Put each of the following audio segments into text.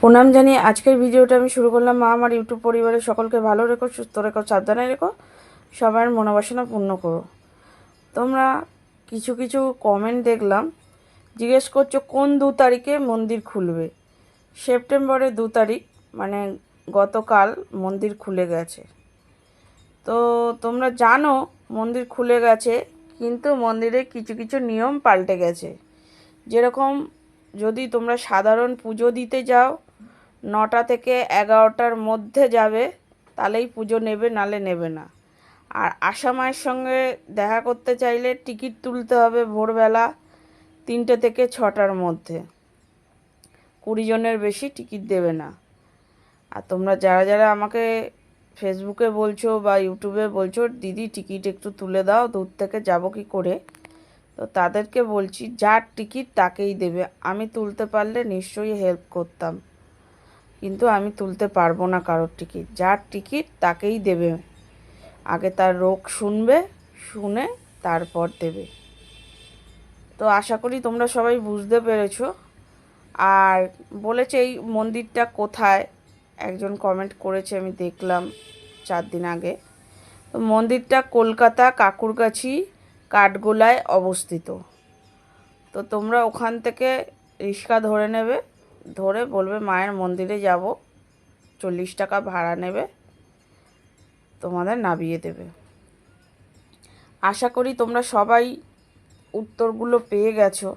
প্রণাম জানিয়ে আজকের ভিডিওটা আমি শুরু করলাম। মা, আমার ইউটিউব পরিবারের সকলকে ভালো রেখো, সুস্থ রেখো, সাবধানে রেখো, সবার মনোবাসনা পূর্ণ করো। তোমরা কিছু কিছু কমেন্ট দেখলাম। জিজ্ঞেস করছ, কোন দু তারিখে মন্দির খুলবে? সেপ্টেম্বরের দু তারিখ মানে গতকাল মন্দির খুলে গেছে। তো তোমরা জানো, মন্দির খুলে গেছে, কিন্তু মন্দিরে কিছু কিছু নিয়ম পাল্টে গেছে। যেরকম যদি তোমরা সাধারণ পুজো দিতে যাও নটা থেকে এগারোটার মধ্যে যাবে, তাহলেই পুজো নেবে, নালে নেবে না। আর আশা মায়ের সঙ্গে দেখা করতে চাইলে টিকিট তুলতে হবে ভোরবেলা তিনটে থেকে ছটার মধ্যে। কুড়ি জনের বেশি টিকিট দেবে না। আর তোমরা যারা যারা আমাকে ফেসবুকে বলছো বা ইউটিউবে বলছো, দিদি, টিকিট একটু তুলে দাও, দূর থেকে যাব কি করে? তো তাদেরকে বলছি, যার টিকিট তাকেই দেবে। আমি তুলতে পারলে নিশ্চয়ই হেল্প করতাম। কিন্তু আমি তুলতে পারব না কারোর টিকিট। যার টিকিট তাকেই দেবে। আগে তার রোগ শুনবে, শুনে তারপর দেবে। তো আশা করি তোমরা সবাই বুঝতে পেরেছ। আর বলেছে এই মন্দিরটা কোথায়? একজন কমেন্ট করেছে, আমি দেখলাম চার দিন আগে। তো মন্দিরটা কলকাতা কাকুরগাছি কাঠগোলায় অবস্থিত। তো তোমরা ওখান থেকে রিক্সা ধরে নেবে। ধরে বলবে মায়ের মন্দিরে যাব, চল্লিশ টাকা ভাড়া নেবে, তোমাদের নামিয়ে দেবে। আশা করি তোমরা সবাই উত্তরগুলো পেয়ে গেছো,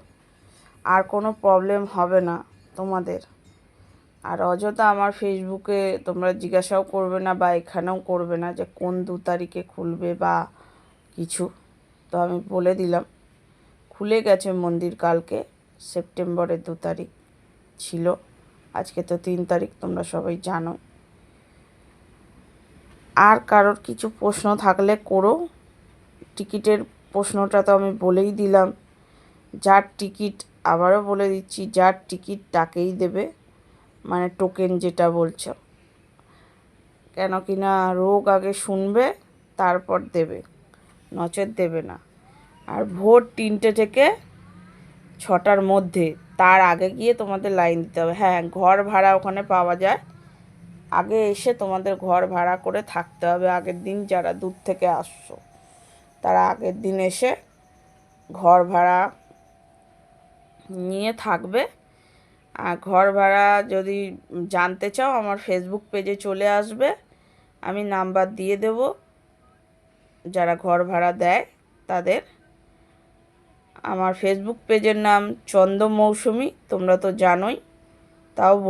আর কোনো প্রবলেম হবে না তোমাদের। আর অযথা আমার ফেসবুকে তোমরা জিজ্ঞাসাও করবে না বা এখানেও করবে না যে কোন দু তারিখে খুলবে বা কিছু। তো আমি বলে দিলাম, খুলে গেছে মন্দির কালকে, সেপ্টেম্বরের দু তারিখ। ছিল। আজকে তো তিন তারিখ, তোমরা সবাই জানো। আর কারোর কিছু প্রশ্ন থাকলে করো। টিকিটের প্রশ্নটা তো আমি বলেই দিলাম। যার টিকিট, আবারও বলে দিচ্ছি, যার টিকিট তাকেই দেবে। মানে টোকেন যেটা বলছ। কেন কি না রোগ আগে শুনবে, তারপর দেবে। নচেত দেবে না। আর ভোর তিনটে থেকে ছটার মধ্যে তার আগে গিয়ে তোমাদের লাইন দিতে হবে। হ্যাঁ ঘর ভাড়া ওখানে পাওয়া যায়। আগে এসে তোমাদের ঘর ভাড়া করে থাকতে হবে। আগের দিন যারা দূর থেকে আসছো, তারা আগের দিন এসে ঘর ভাড়া নিয়ে থাকবে। আর ঘর ভাড়া যদি জানতে চাও, আমার ফেসবুক পেজে চলে আসবে। আমি নাম্বার দিয়ে দেব। যারা ঘর ভাড়া দেয়, তাদের আমার ফেসবুক পেজের নাম চন্দ মৌসুমি তোমরা তো জানোই তাও বল